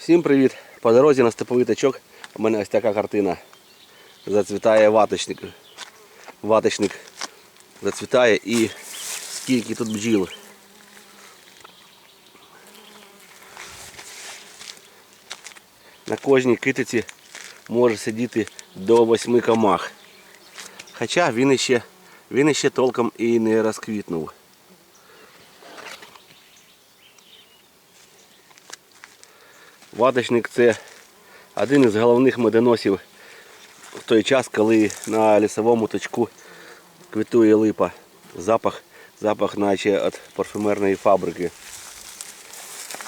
Всім привіт! По дорозі на степовий тачок у мене ось така картина. Зацвітає ваточник. Ваточник зацвітає і скільки тут бджіл. На кожній китиці може сидіти до восьми комах. Хоча він іще, він іще толком і не розквітнув. Ваточник це один із головних медоносів в той час, коли на лісовому точку квітує липа. Запах, запах наче від парфюмерної фабрики.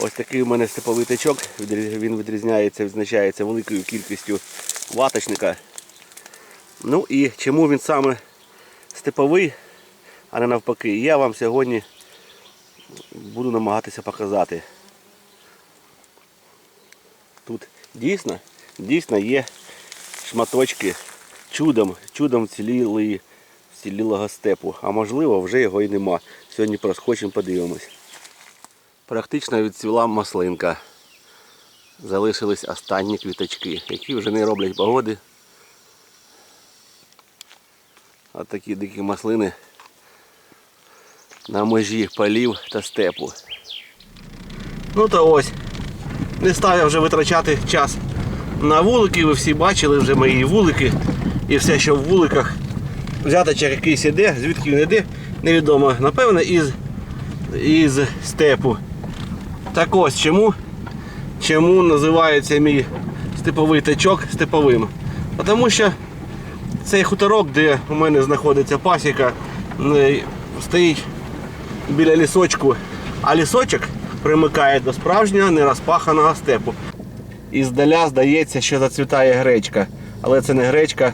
Ось такий у мене степовий тачок. Він відрізняється, відзначається великою кількістю ваточника. Ну і чому він саме степовий, а не навпаки, я вам сьогодні буду намагатися показати. Тут дійсно, дійсно є шматочки чудом, чудом цілілої, цілілого степу. А можливо вже його і нема. Сьогодні проскочимо, подивимось. Практично відцвіла маслинка. Залишились останні квіточки, які вже не роблять погоди. От такі дикі маслини на межі полів та степу. Ну то ось. Не став я вже витрачати час на вулики. Ви всі бачили вже мої вулики і все, що в вуликах. Взяточок якийсь іде, звідки він іде, невідомо. Напевно, із, із степу. Так ось чому, чому називається мій степовий тачок степовим. Тому що цей хуторок, де у мене знаходиться пасіка, стоїть біля лісочку, а лісочок примикає до справжнього нерозпаханого степу. І здаля здається, що зацвітає гречка. Але це не гречка,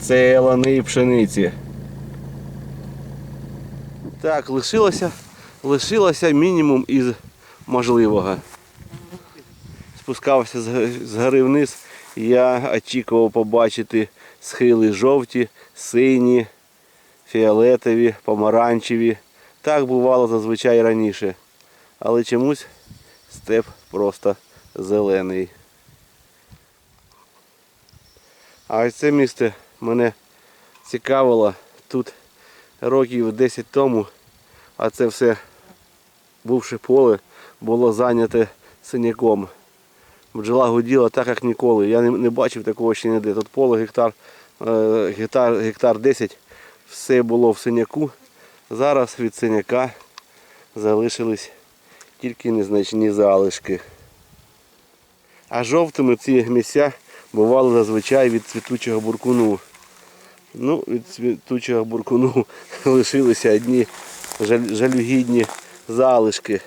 це лани пшениці. Так, лишилося, лишилося мінімум із можливого. Спускався з гори вниз, я очікував побачити схили жовті, сині, фіолетові, помаранчеві. Так бувало зазвичай раніше. Але чомусь степ просто зелений. А ось це місце мене цікавило тут років 10 тому, а це все бувше поле було зайняте синяком. Бджола гуділа так, як ніколи. Я не, не бачив такого ще ніде. Тут поле гектар, е, гектар, гектар 10, все було в синяку. Зараз від синяка залишились тільки незначні залишки. А жовтими ці місця бували зазвичай від цвітучого буркуну. Ну, від цвітучого буркуну лишилися одні жалюгідні залишки.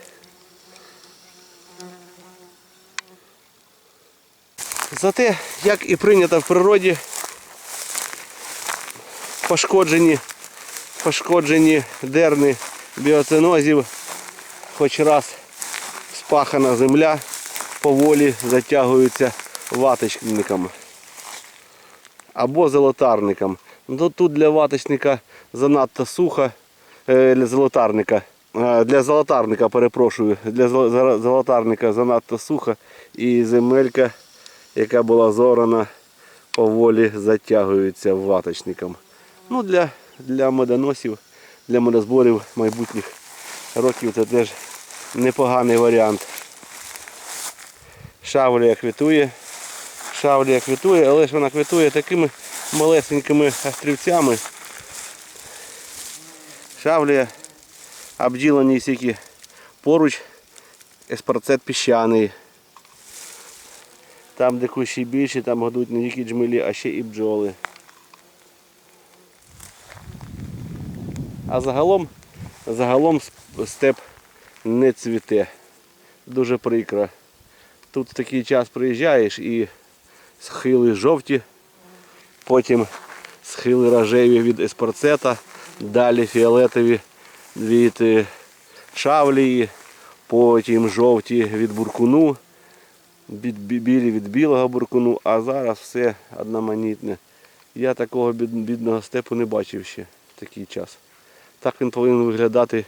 Зате, як і прийнято в природі, пошкоджені, пошкоджені дерни біоценозів, хоч раз спахана земля поволі затягується ваточником або золотарником. Ну, Тут для ваточника занадто сухо, е, для золотарника. е, Для золотарника, перепрошую, для зо- зо- золотарника занадто сухо і земелька, яка була зорана, поволі затягується ваточником. Ну, для, для медоносів, для медозборів майбутніх років це теж непоганий варіант. Шавлія квітує. Шавлія квітує, але ж вона квітує такими малесенькими острівцями. Шавлія обділені стільки поруч еспарцет піщаний. Там, де кущі більші, там годують не тільки джмелі, а ще і бджоли. А загалом, загалом степ не цвіте. Дуже прикро. Тут в такий час приїжджаєш і схили жовті, потім схили рожеві від еспарцета, далі фіолетові від е, шавлії, потім жовті від буркуну, бі- бі- білі від білого буркуну, а зараз все одноманітне. Я такого бідного степу не бачив ще в такий час. Так він повинен виглядати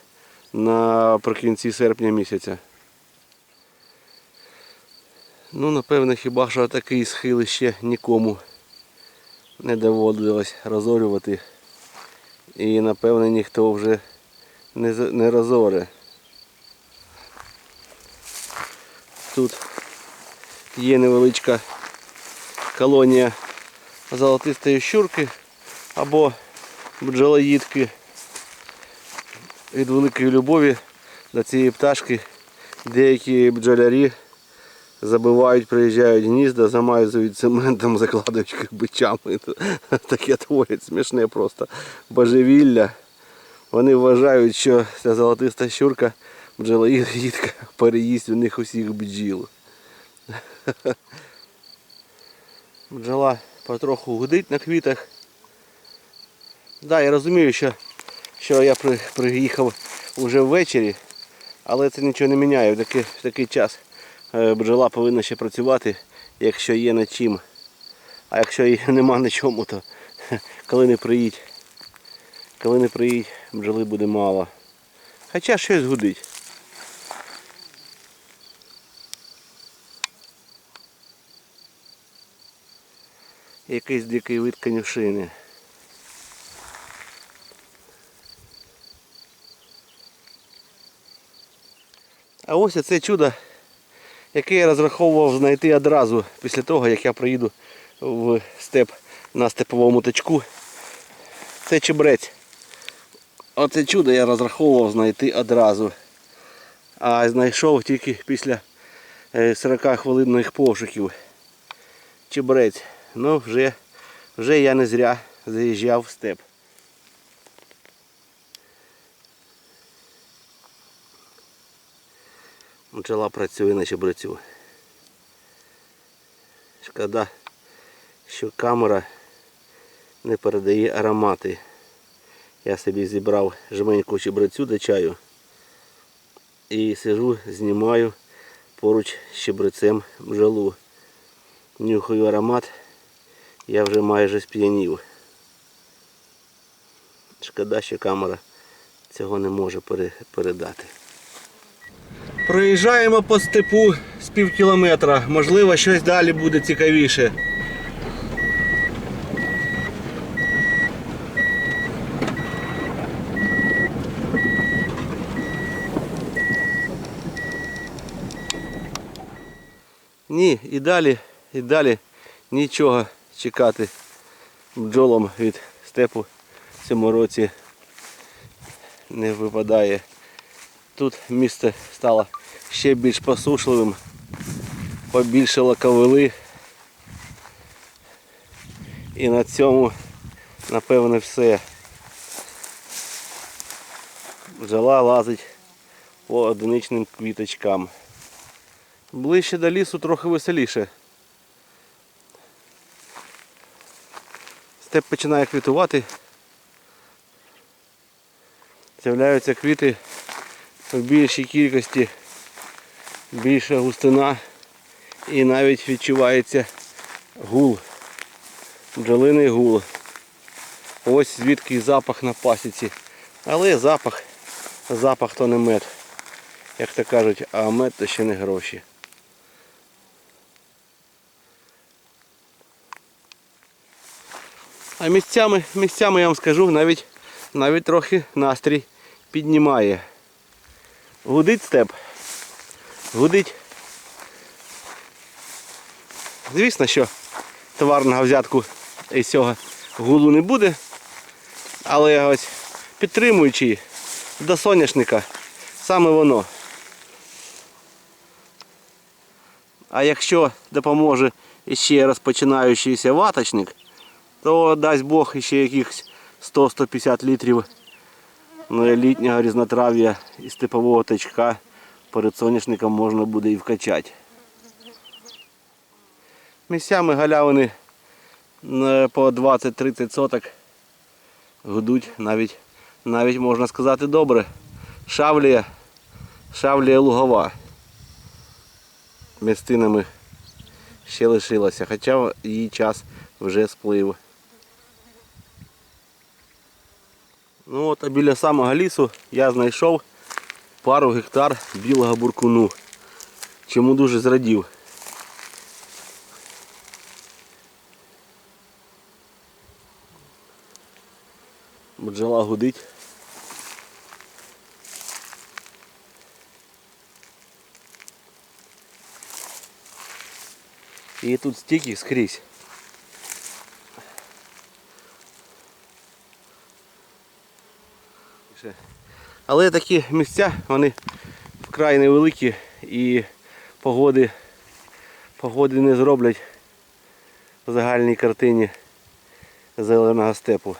наприкінці серпня місяця. Ну, напевно, хіба що такий схил ще нікому не доводилось розорювати. І напевно ніхто вже не, не розоре. Тут є невеличка колонія золотистої щурки або бджолоїдки. Від великої любові до цієї пташки деякі бджолярі забивають, приїжджають гнізда, замазують цементом, закладають бичами. Таке творять смішне просто божевілля. Вони вважають, що ця золотиста щурка бджолоїдка переїсть у них усіх бджіл. Бджола потроху гудить на квітах. Да, я розумію, що, що я при, приїхав уже ввечері, але це нічого не міняє. В такий, в такий час е, бджола повинна ще працювати, якщо є над чим. А якщо її нема на чому, то коли не приїдь, коли не приїдь, бджоли буде мало. Хоча щось гудить. Якийсь дикий вид конюшини. А ось це чудо, яке я розраховував знайти одразу після того, як я приїду в степ на степовому тачку. Це чебрець. Оце чудо я розраховував знайти одразу. А знайшов тільки після е, 40 хвилинних пошуків. Чебрець. Ну вже, вже я не зря заїжджав в степ. Бджола працює на чебрецю. Шкода, що камера не передає аромати. Я собі зібрав жменьку чебрецю до чаю і сижу, знімаю поруч з чебрецем бджолу. Нюхаю аромат, я вже майже сп'янів. Шкода, що камера цього не може передати. Проїжджаємо по степу з пів кілометра. Можливо, щось далі буде цікавіше. Ні, і далі, і далі нічого чекати бджолам від степу в цьому році не випадає. Тут місце стало ще більш посушливим, побільшало ковили. І на цьому напевне все. Бджола лазить по одиничним квіточкам. Ближче до лісу трохи веселіше. Степ починає квітувати. З'являються квіти в більшій кількості, більша густина і навіть відчувається гул, бджолиний гул. Ось звідки запах на пасіці. Але запах, запах то не мед, як то кажуть, а мед то ще не гроші. А місцями, місцями я вам скажу, навіть, навіть трохи настрій піднімає. Гудить степ. Гудить. Звісно, що товарного взятку із цього гулу не буде. Але ось підтримуючи до соняшника саме воно. А якщо допоможе ще розпочинаючийся ваточник, то дасть Бог ще якихось 100-150 літрів літнього різнотрав'я і степового тачка перед соняшником можна буде і вкачати. Місцями галявини по 20-30 соток гудуть навіть, навіть можна сказати добре. Шавлія, шавлія лугова. Містинами ще лишилася, хоча її час вже сплив. Ну от, А біля самого лісу я знайшов пару гектар білого буркуну, чому дуже зрадів. Бджола гудить. І тут стільки скрізь. Ще. Але такі місця, вони вкрай невеликі і погоди, погоди не зроблять в загальній картині зеленого степу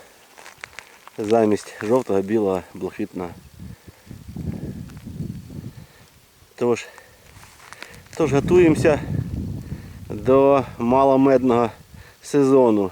замість жовтого, білого, блакитного. Тож, тож готуємося до маломедного сезону.